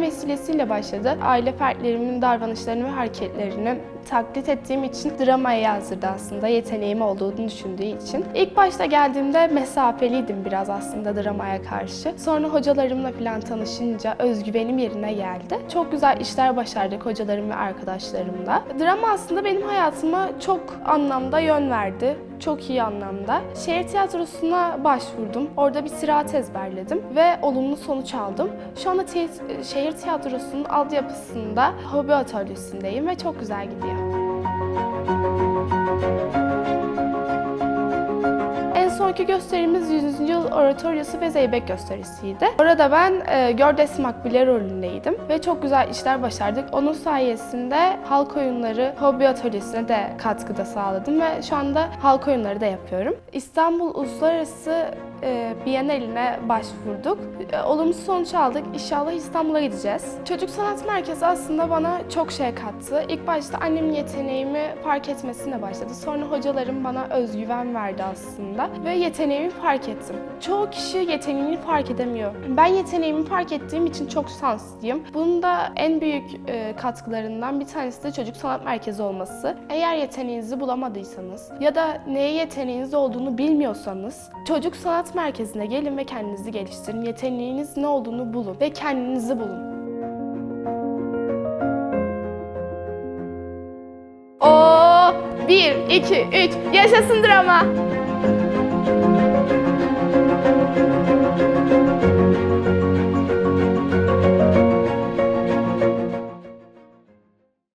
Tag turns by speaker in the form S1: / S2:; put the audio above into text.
S1: vesilesiyle başladı. Aile fertlerimin davranışlarını ve hareketlerini taklit ettiğim için dramaya yazdırdı aslında yeteneğim olduğunu düşündüğü için. İlk başta geldiğimde mesafeliydim biraz aslında dramaya karşı. Sonra hocalarımla falan tanışınca özgüvenim yerine geldi. Çok güzel işler başardık hocalarım ve arkadaşlarımla. Drama aslında benim hayatıma çok anlamda yön verdi. Çok iyi anlamda. Şehir tiyatrosuna başvurdum. Orada bir tirat ezberledim ve olumlu sonuç aldım. Şu anda ti- şehir tiyatrosunun altyapısında hobi atölyesindeyim ve çok güzel gidiyor. Sonki gösterimiz 100. yıl oratoryosu ve zeybek gösterisiydi. Orada ben e, Gördes Makbule rolündeydim ve çok güzel işler başardık. Onun sayesinde halk oyunları hobi atölyesine de katkıda sağladım ve şu anda halk oyunları da yapıyorum. İstanbul Uluslararası e, Biennaline başvurduk. E, olumsuz sonuç aldık. İnşallah İstanbul'a gideceğiz. Çocuk Sanat Merkezi aslında bana çok şey kattı. İlk başta annemin yeteneğimi fark etmesine başladı. Sonra hocalarım bana özgüven verdi aslında ve yeteneğimi fark ettim. Çoğu kişi yeteneğini fark edemiyor. Ben yeteneğimi fark ettiğim için çok şanslıyım. Bunun da en büyük e, katkılarından bir tanesi de Çocuk Sanat Merkezi olması. Eğer yeteneğinizi bulamadıysanız ya da neye yeteneğiniz olduğunu bilmiyorsanız Çocuk Sanat Merkezi'ne gelin ve kendinizi geliştirin. Yeteneğiniz ne olduğunu bulun ve kendinizi bulun. O 1 2 3 yaşasın drama.